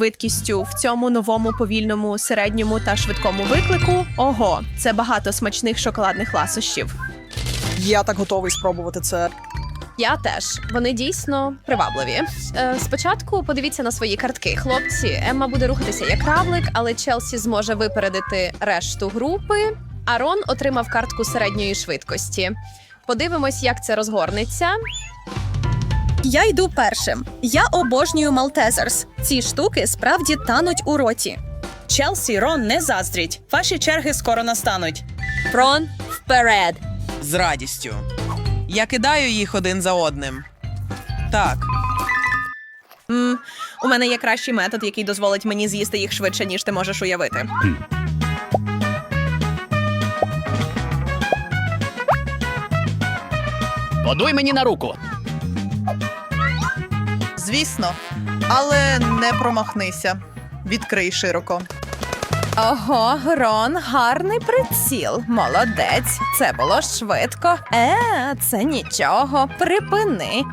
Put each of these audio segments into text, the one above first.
швидкістю в цьому новому повільному середньому та швидкому виклику. Ого, це багато смачних шоколадних ласощів. Я так готовий спробувати це. Я теж. Вони дійсно привабливі. Е, спочатку подивіться на свої картки. Хлопці, Емма буде рухатися як равлик, але Челсі зможе випередити решту групи. Арон отримав картку середньої швидкості. Подивимось, як це розгорнеться. Я йду першим. Я обожнюю Малтезерс. Ці штуки справді тануть у роті. Челсі, Рон, не заздріть. Ваші черги скоро настануть. Фрон вперед. З радістю. Я кидаю їх один за одним. Так, м у мене є кращий метод, який дозволить мені з'їсти їх швидше, ніж ти можеш уявити. Подуй мені на руку. Звісно, але не промахнися. Відкрий широко. Ого, Рон, гарний приціл. Молодець. Це було швидко. Е, це нічого. Припини.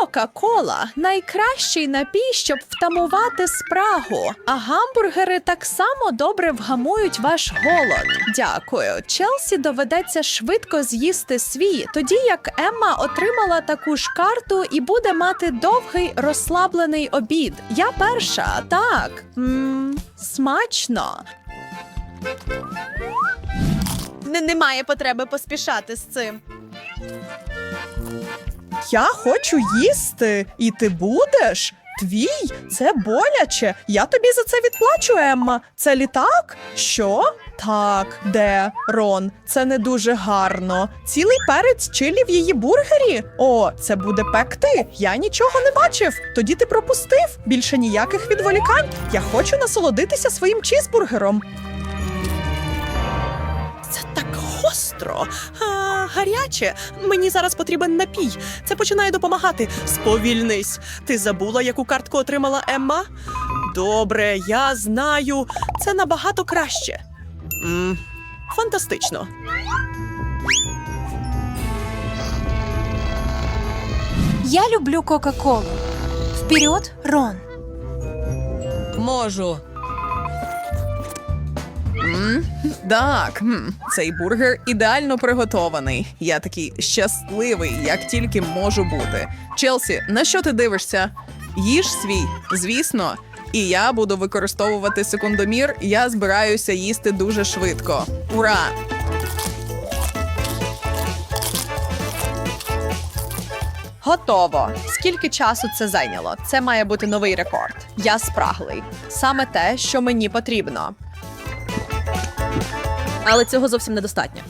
Кока-кола найкращий напій, щоб втамувати спрагу. А гамбургери так само добре вгамують ваш голод. Дякую. Челсі доведеться швидко з'їсти свій, тоді як Емма отримала таку ж карту і буде мати довгий розслаблений обід. Я перша, так. м смачно. Немає потреби поспішати з цим. Я хочу їсти, і ти будеш? Твій? Це боляче. Я тобі за це відплачу, Емма. Це літак? Що? Так, де Рон? Це не дуже гарно. Цілий перець чилі в її бургері. О, це буде пекти. Я нічого не бачив. Тоді ти пропустив. Більше ніяких відволікань. Я хочу насолодитися своїм чізбургером. Гостро, а, гаряче. Мені зараз потрібен напій. Це починає допомагати. Сповільнись. Ти забула, яку картку отримала Емма? Добре, я знаю. Це набагато краще. м фантастично. Я люблю Кока-Колу. Вперед, Рон. можу. Так, цей бургер ідеально приготований. Я такий щасливий, як тільки можу бути. Челсі, на що ти дивишся? Їж свій, звісно. І я буду використовувати секундомір. Я збираюся їсти дуже швидко. Ура! Готово. Скільки часу це зайняло? Це має бути новий рекорд. Я спраглий. Саме те, що мені потрібно. Але цього зовсім недостатньо.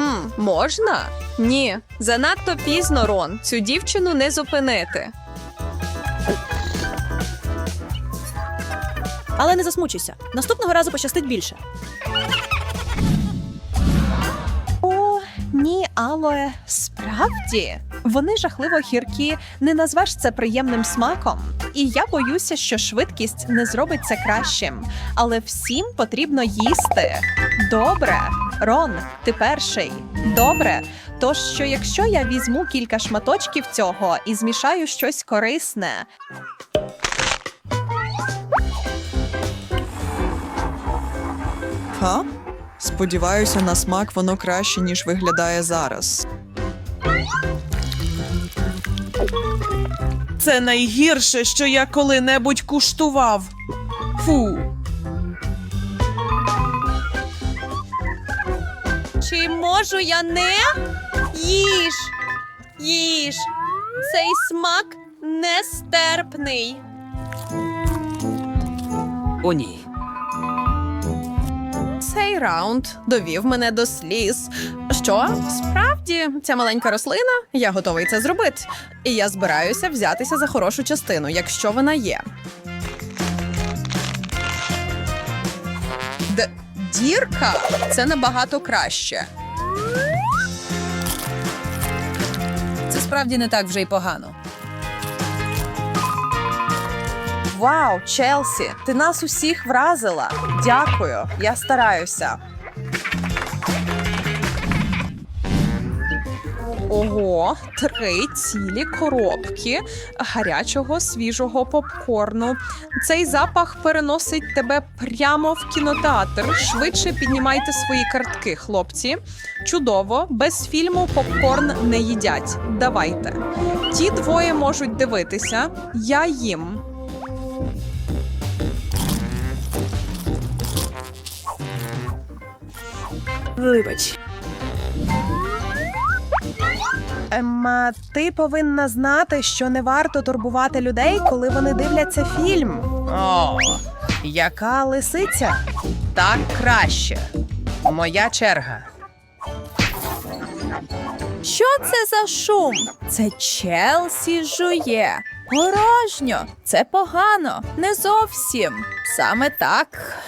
М, можна? Ні, занадто пізно, Рон. Цю дівчину не зупинити. Але не засмучуйся. Наступного разу пощастить більше. О, ні, алоe, справді. Вони жахливо гіркі, не назвеш це приємним смаком. І я боюся, що швидкість не зробить це кращим. Але всім потрібно їсти. Добре, Рон, ти перший. Добре. Тож що якщо я візьму кілька шматочків цього і змішаю щось корисне, Ха? Сподіваюся, на смак воно краще, ніж виглядає зараз. Це найгірше, що я коли-небудь куштував. Фу. Чи можу я не? Їж! Їж! Цей смак нестерпний. О, ні. Цей раунд довів мене до сліз. Що? Справді, ця маленька рослина, я готовий це зробити. І я збираюся взятися за хорошу частину, якщо вона є. Д- дірка це набагато краще. Це справді не так вже й погано. Вау, Челсі, ти нас усіх вразила. Дякую, я стараюся. Ого, три цілі коробки гарячого свіжого попкорну. Цей запах переносить тебе прямо в кінотеатр. Швидше піднімайте свої картки, хлопці. Чудово, без фільму попкорн не їдять. Давайте. Ті двоє можуть дивитися. Я їм. Вибач. Емма, ти повинна знати, що не варто турбувати людей, коли вони дивляться фільм. О, Яка лисиця? так краще. Моя черга. Що це за шум? Це Челсі жує. Порожньо. Це погано. Не зовсім. Саме так.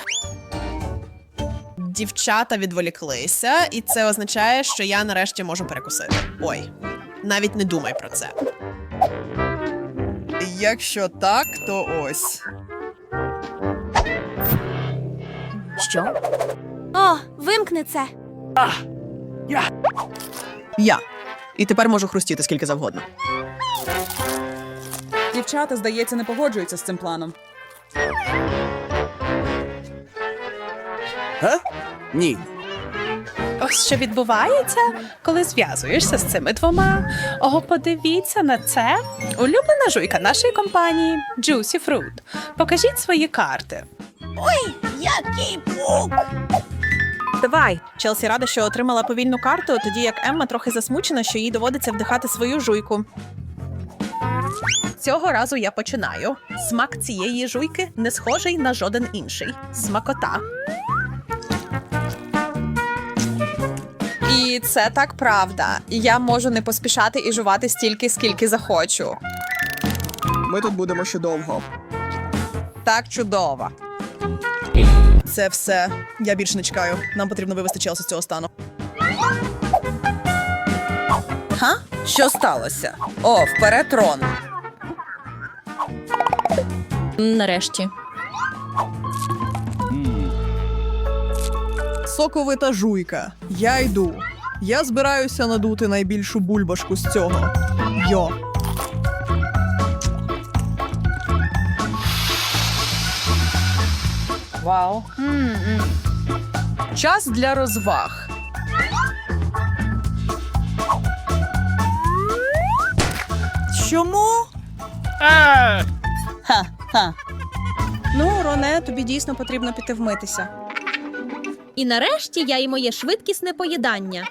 Дівчата відволіклися, і це означає, що я нарешті можу перекусити. Ой, навіть не думай про це. Якщо так, то ось. Що? О, вимкни це. Я. І тепер можу хрустіти скільки завгодно. Дівчата, здається, не погоджуються з цим планом. Ні. Що відбувається, коли зв'язуєшся з цими двома. О, подивіться на це. Улюблена жуйка нашої компанії Juicy Fruit. Покажіть свої карти. Ой, який пук! Давай. Челсі рада, що отримала повільну карту, тоді як Емма трохи засмучена, що їй доводиться вдихати свою жуйку. Цього разу я починаю. Смак цієї жуйки не схожий на жоден інший. Смакота. І це так правда. І Я можу не поспішати і жувати стільки, скільки захочу. Ми тут будемо ще довго. Так чудово. Це все. Я більше не чекаю. Нам потрібно вивести Челсі з цього стану. Га? Що сталося? О, вперед, Рон. Нарешті. Соковита жуйка. Я йду. Я збираюся надути найбільшу бульбашку з цього. Йо. Вау. Час для розваг. Чому? Ха-ха. Ну, Роне, тобі дійсно потрібно піти вмитися. І нарешті я і моє швидкісне поїдання.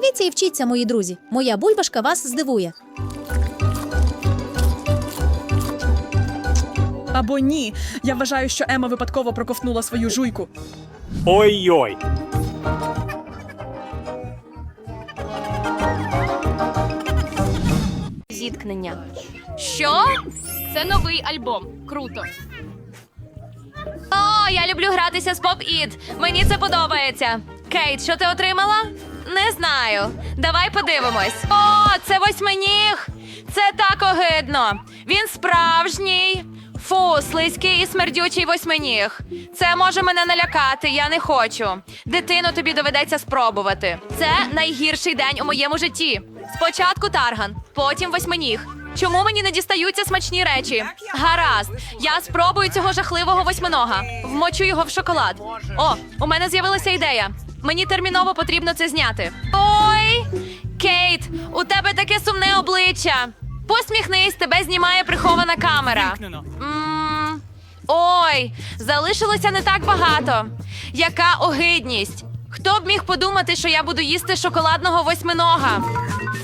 Дивіться і вчіться, мої друзі. Моя бульбашка вас здивує. Або ні. Я вважаю, що Ема випадково проковтнула свою жуйку. Ой-ой. зіткнення. Що? Це новий альбом. Круто. О, я люблю гратися з It. Мені це подобається. Кейт, що ти отримала? Не знаю. Давай подивимось. О, це восьминіг. Це так огидно. Він справжній. Фу, слизький і смердючий восьминіг. Це може мене налякати, я не хочу. Дитину тобі доведеться спробувати. Це найгірший день у моєму житті. Спочатку тарган, потім восьминіг. Чому мені не дістаються смачні речі? Гаразд, я спробую цього жахливого восьминога. Вмочу його в шоколад. О, у мене з'явилася ідея. Мені терміново потрібно це зняти. Ой, Кейт, у тебе таке сумне обличчя. Посміхнись, тебе знімає прихована камера. М, Ой, залишилося не так багато. Яка огидність. Хто б міг подумати, що я буду їсти шоколадного восьминога?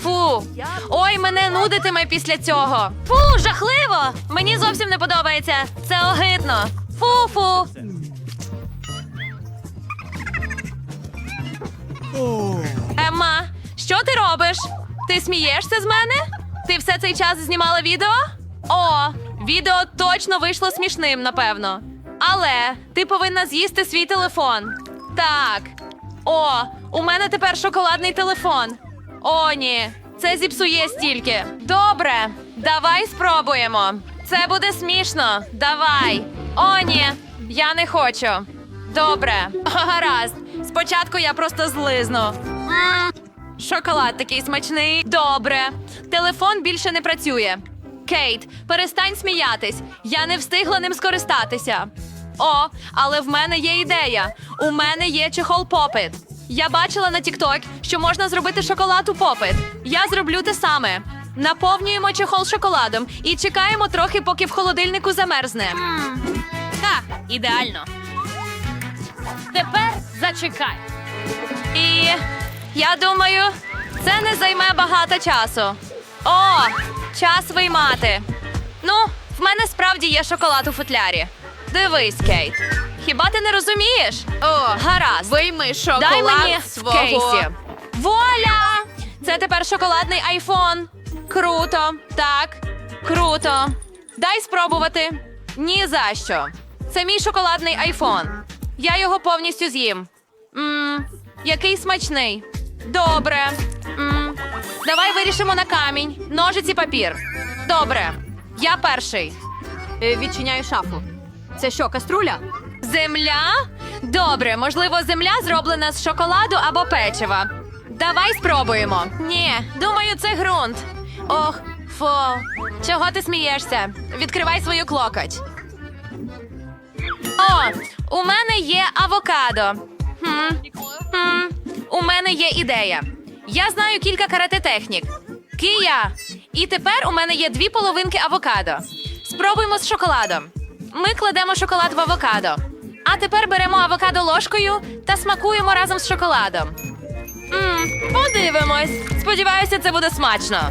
Фу. Ой, мене нудитиме після цього. Фу, жахливо! Мені зовсім не подобається. Це огидно. Фу-фу. Емма, що ти робиш? Ти смієшся з мене? Ти все цей час знімала відео? О, відео точно вийшло смішним, напевно. Але ти повинна з'їсти свій телефон. Так. О, у мене тепер шоколадний телефон. О, ні, це зіпсує стільки. Добре, давай спробуємо. Це буде смішно. Давай. О, ні, я не хочу. Добре, гаразд. Спочатку я просто злизну. М, Шоколад такий смачний. Добре. Телефон більше не працює. Кейт, перестань сміятись. Я не встигла ним скористатися. О, але в мене є ідея. У мене є чехол попит. Я бачила на TikTok, що можна зробити шоколад у попит. Я зроблю те саме. Наповнюємо чехол шоколадом і чекаємо трохи, поки в холодильнику замерзне. Так, ідеально. Тепер зачекай. І я думаю, це не займе багато часу. О, час виймати. Ну, в мене справді є шоколад у футлярі. Дивись, Кейт. Хіба ти не розумієш? О, гаразд. Вийми шоколад Дай мені в кейсі. Вуаля! Це тепер шоколадний айфон. Круто. Так, круто. Дай спробувати. Ні за що. Це мій шоколадний айфон. Я його повністю з'їм. Мм, який смачний. Добре. Мм, давай вирішимо на камінь. Ножиці папір. Добре. Я перший. Е, Відчиняю шафу. Це що, каструля? Земля? Добре, можливо, земля зроблена з шоколаду або печива. Давай спробуємо. Ні, думаю, це ґрунт. Ох, фу. Чого ти смієшся? Відкривай свою клокоть. О, у мене є авокадо. Хм. Хм. У мене є ідея. Я знаю кілька карате технік. Кия. І тепер у мене є дві половинки авокадо. Спробуємо з шоколадом. Ми кладемо шоколад в авокадо. А тепер беремо авокадо ложкою та смакуємо разом з шоколадом. Мм, подивимось. Сподіваюся, це буде смачно.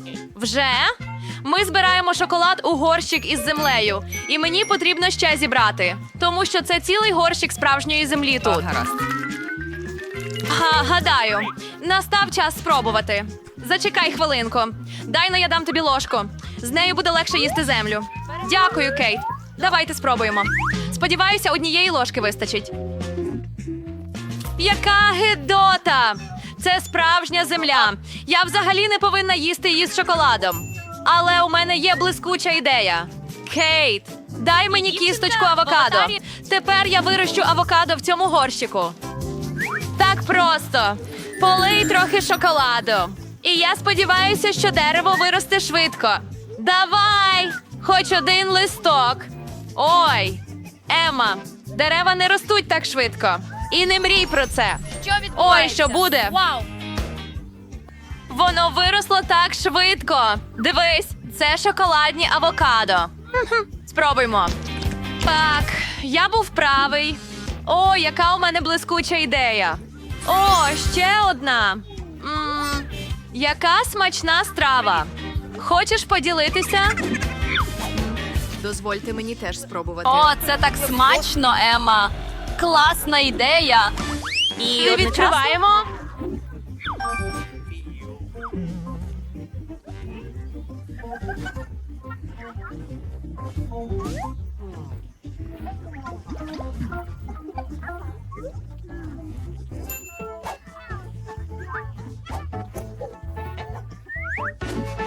Вже? Ми збираємо шоколад у горщик із землею, і мені потрібно ще зібрати, тому що це цілий горщик справжньої землі тут. Га, гадаю, настав час спробувати. Зачекай хвилинку. Дай но я дам тобі ложку. З нею буде легше їсти землю. Дякую, Кейт. Давайте спробуємо. Сподіваюся, однієї ложки вистачить. Яка гидота! Це справжня земля. Я взагалі не повинна їсти її з шоколадом. Але у мене є блискуча ідея. Кейт, дай мені кісточку авокадо. Тепер я вирощу авокадо в цьому горщику. Так просто. Полий трохи шоколаду. І я сподіваюся, що дерево виросте швидко. Давай! Хоч один листок. Ой, Ема, дерева не ростуть так швидко. І не мрій про це. Що Ой, що буде? Вау! Воно виросло так швидко. Дивись, це шоколадні авокадо. Спробуймо. Так, я був правий. О, яка у мене блискуча ідея. О, ще одна. м яка смачна страва. Хочеш поділитися? Дозвольте мені теж спробувати. О, це так смачно, Ема. Класна ідея. І відкриваємо.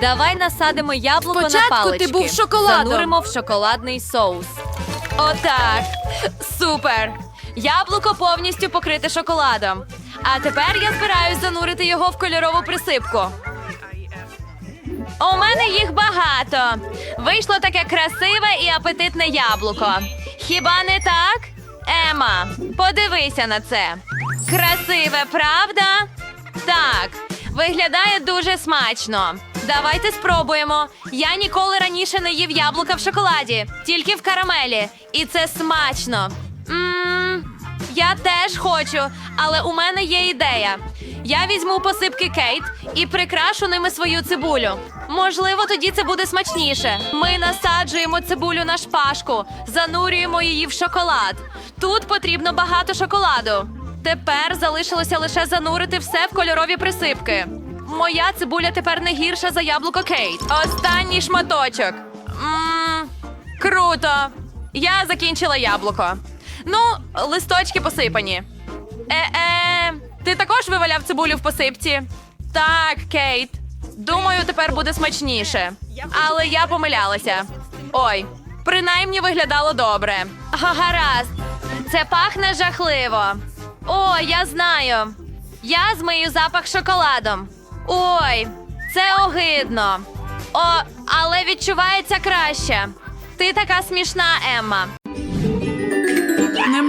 Давай насадимо яблуко Спочатку на ти був шоколадом. Зануримо в шоколадний соус. Отак. Супер. Яблуко повністю покрите шоколадом. А тепер я збираюсь занурити його в кольорову присипку. У мене їх багато. Вийшло таке красиве і апетитне яблуко. Хіба не так? Ема, подивися на це. Красиве, правда? Так, виглядає дуже смачно. Давайте спробуємо. Я ніколи раніше не їв яблука в шоколаді, тільки в карамелі. І це смачно. Мм, Я теж хочу, але у мене є ідея. Я візьму посипки Кейт і прикрашу ними свою цибулю. Можливо, тоді це буде смачніше. Ми насаджуємо цибулю на шпажку, занурюємо її в шоколад. Тут потрібно багато шоколаду. Тепер залишилося лише занурити все в кольорові присипки. Моя цибуля тепер не гірша за яблуко Кейт. Останній шматочок. Мм, круто. Я закінчила яблуко. Ну, листочки посипані. Е-е, ти також виваляв цибулю в посипці? Так, Кейт. Думаю, тепер буде смачніше. Але я помилялася. Ой, принаймні виглядало добре. Гаразд. Це пахне жахливо. О, я знаю. Я змию запах шоколадом. Ой, це огидно. О, але відчувається краще. Ти така смішна, Емма.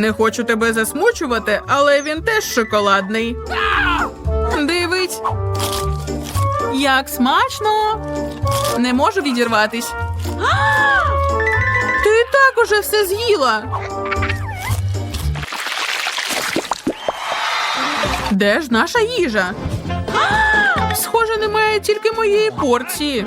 Не хочу тебе засмучувати, але він теж шоколадний. Дивись. Як смачно. Не можу відірватись. Ти так уже все з'їла. Де ж наша їжа? Схоже, немає тільки моєї порції.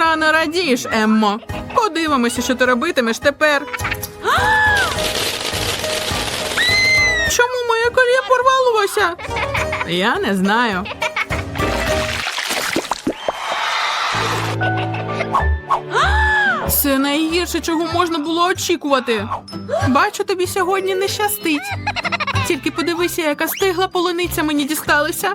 Рано радієш, Еммо. Подивимося, що ти робитимеш тепер. Чому моє коліє порвалося? Я не знаю. Це найгірше, чого можна було очікувати. Бачу, тобі сьогодні не щастить. Тільки подивися, яка стигла полуниця мені дісталася.